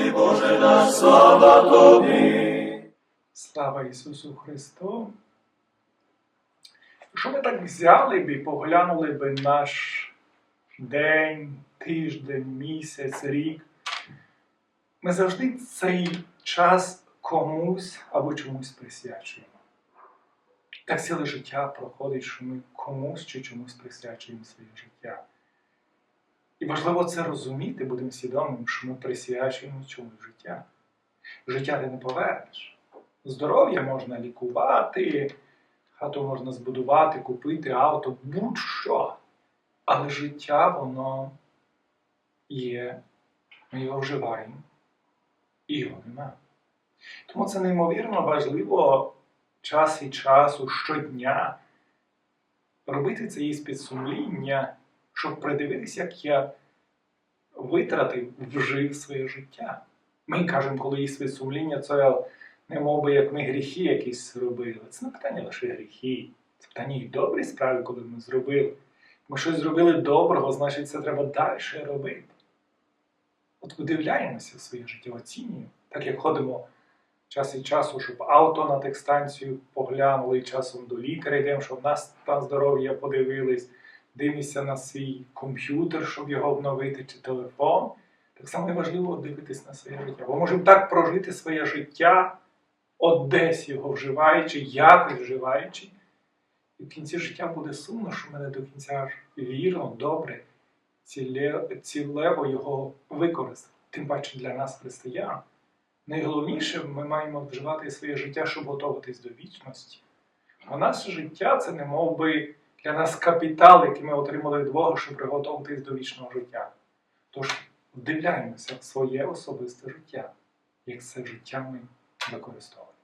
тобі, Боже наш, слава тобі. Слава Ісусу Христу. Що ми так взяли б і поглянули би наш день, тиждень, місяць, рік? Ми завжди цей час комусь або чомусь присвячуємо. Так ціле життя проходить, що ми комусь чи чомусь присвячуємо своє життя. І важливо це розуміти, будемо свідомим, що ми присвячуємо чомусь життя. Життя ти не повернеш. Здоров'я можна лікувати, хату можна збудувати, купити авто, будь-що. Але життя, воно є, ми його вживаємо, і його нема. Тому це неймовірно важливо час від часу, щодня робити цей іспит сумління, щоб придивитися, як я витратив, вжив своє життя. Ми кажемо, коли іспит сумління, це не мов би, як ми гріхи якісь зробили. Це не питання лише гріхи. Це питання і добрі справи, коли ми зробили. Ми щось зробили доброго, значить це треба далі робити. От подивляємося в своє життя, оцінюємо. Так як ходимо час від часу, щоб авто на текстанцію поглянули, і часом до лікаря йдемо, щоб нас стан здоров'я подивились, дивимося на свій комп'ютер, щоб його обновити, чи телефон. Так само важливо дивитись на своє життя. Бо можемо так прожити своє життя, от десь його вживаючи, якось вживаючи. І в кінці життя буде сумно, що ми не до кінця вірно, добре, цілево його використали. Тим паче для нас, християн. Найголовніше, ми маємо вживати своє життя, щоб готуватись до вічності. А наше життя це не мов би для нас капітал, який ми отримали від Бога, щоб приготуватись до вічного життя. Тож вдивляємося в своє особисте життя, як це життя ми використовуємо.